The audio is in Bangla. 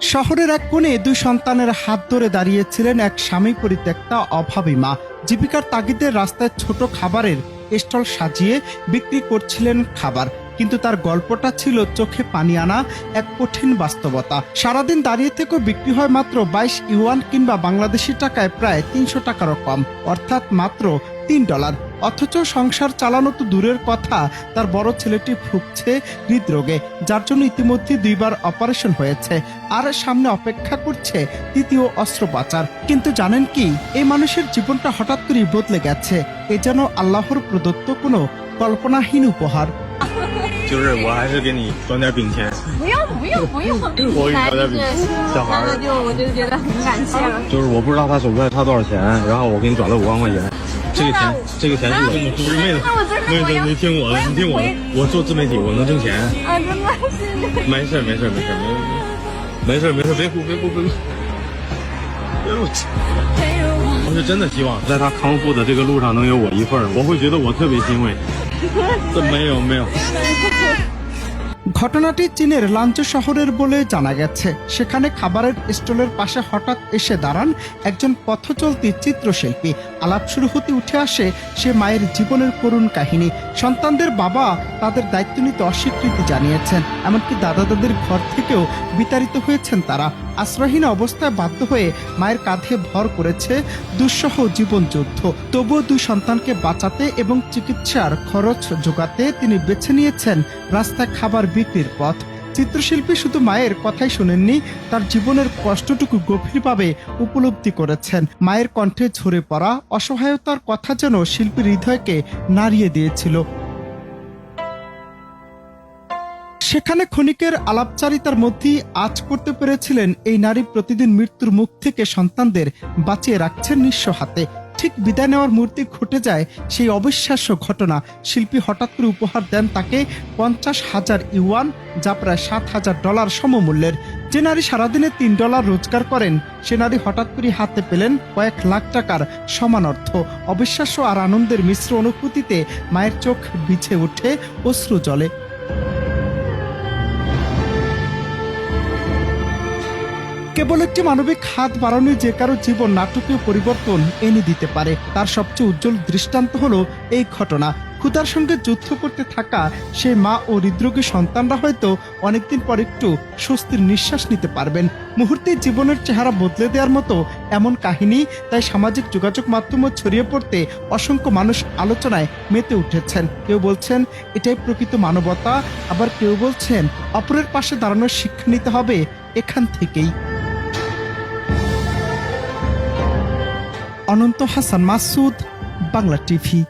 শহরের এক কোণে দুই সন্তানের হাত ধরে দাঁড়িয়েছিলেন এক স্বামী পরিত্যক্তা অভাবী মা। জীবিকার তাগিদে রাস্তায় ছোট খাবারের স্টল সাজিয়ে বিক্রি করছিলেন খাবার। কিন্তু তার গল্পটা ছিল চোখে পানি আনা এক কঠিন বাস্তবতা। সারাদিন দাঁড়িয়ে থেকেও বিক্রি হয় মাত্র বাইশ ইউয়ান কিংবা বাংলাদেশি টাকায় প্রায় তিনশো টাকারও কম, অর্থাৎ মাত্র তিন ডলার। অথচ সংসার চালানো তো দূরের কথা, তার বড় ছেলেটি ভুগছে হৃদরোগে, যার জন্য ইতিমধ্যে দুইবার অপারেশন হয়েছে, আর সামনে অপেক্ষা করছে তৃতীয় অস্ত্রোপচার। কিন্তু জানেন কি, এই মানুষের জীবনটা হঠাৎ করেই বদলে গেছে, এ যেন আল্লাহর প্রদত্ত কোনো কল্পনাহীন উপহার। 就是我还是给你装点饼钱。不用不用不用，我给你来找点饼钱小孩儿就我就觉得很感谢了。就是我不知道他手块差多少钱，然后我给你转了五万块钱。这个钱，这个钱是我不是妹子妹子你听我的，你听我的，我做自媒体我能挣钱。啊，真的是。没事儿没事儿没事儿没事儿没事儿，别哭别哭别哭。别哭我是真的希望在他康复的这个路上能有我一份儿，我会觉得我特别欣慰。这没有没有，ঘটনাটি চীনের লাঞ্চ শহরের বলে জানা গেছে। সেখানে খাবারের স্টলের পাশে হঠাৎ এসে দাঁড়ান একজন পথচলতি চিত্রশিল্পী। আলাপ শুরু হতে উঠে আসে সে মায়ের জীবনের করুণ কাহিনী। সন্তানদের বাবা তাদের দায়িত্ব নিতে অস্বীকৃতি জানিয়েছেন। এমনকি দাদা দাদির ঘর থেকেও বিতাড়িত হয়েছেন তারা। আশ্রয়হীন অবস্থায় বাধ্য হয়ে মায়ের কাঁধে ভর করেছে দুঃসহ জীবন যুদ্ধ তবুও দুই সন্তানকে বাঁচাতে এবং চিকিৎসার খরচ যোগাতে তিনি বেছে নিয়েছেন রাস্তায় খাবার বিক্রির পথ। চিত্রশিল্পী শুধু মায়ের কথাই শোনেননি, তার জীবনের কষ্টটুকু গভীরভাবে উপলব্ধি করেছেন। মায়ের কণ্ঠে ঝরে পড়া অসহায়তার কথা যেন শিল্পীর হৃদয়কে নাড়িয়ে দিয়েছিল। সেখানে ক্ষণিকের আলাপচারিতার মধ্যেই আজ করতে পেরেছিলেন এই নারী প্রতিদিন মৃত্যুর মুখ থেকে সন্তানদের বাঁচিয়ে রাখছেন নিঃস্ব হাতে। ঠিক বিদায় নেওয়ার মূর্তি ঘটে যায় সেই অবিশ্বাস্য ঘটনা। শিল্পী হঠাৎ করে উপহার দেন তাকে পঞ্চাশ হাজার ইউয়ান, যা প্রায় সাত হাজার ডলার সমমূল্যের। যে নারী সারাদিনে তিন ডলার রোজগার করেন, সে নারী হঠাৎ করে হাতে পেলেন কয়েক লাখ টাকার সমান অর্থ। অবিশ্বাস্য আর আনন্দের মিশ্র অনুভূতিতে মায়ের চোখ বিছে ওঠে অশ্রু জলে। কেবল একটি মানবিক হাত বাড়ানোই যে কারও জীবন নাটকীয় পরিবর্তন এনে দিতে পারে, তার সবচেয়ে উজ্জ্বল দৃষ্টান্ত হলো এই ঘটনা। ক্ষুধার সঙ্গে যুদ্ধ করতে থাকা সেই মা ও হৃদরোগী সন্তানরা হয়তো অনেকদিন পর একটু স্বস্তির নিঃশ্বাস নিতে পারবেন। মুহূর্তে জীবনের চেহারা বদলে দেওয়ার মতো এমন কাহিনী, তাই সামাজিক যোগাযোগ মাধ্যমে ছড়িয়ে পড়তে অসংখ্য মানুষ আলোচনায় মেতে উঠেছেন। কেউ বলছেন, এটাই প্রকৃত মানবতা। আবার কেউ বলছেন, অপরের পাশে দাঁড়ানোর শিক্ষা নিতে হবে এখান থেকেই। অনন্ত হাসান মাসুদ বাংলা টিভি।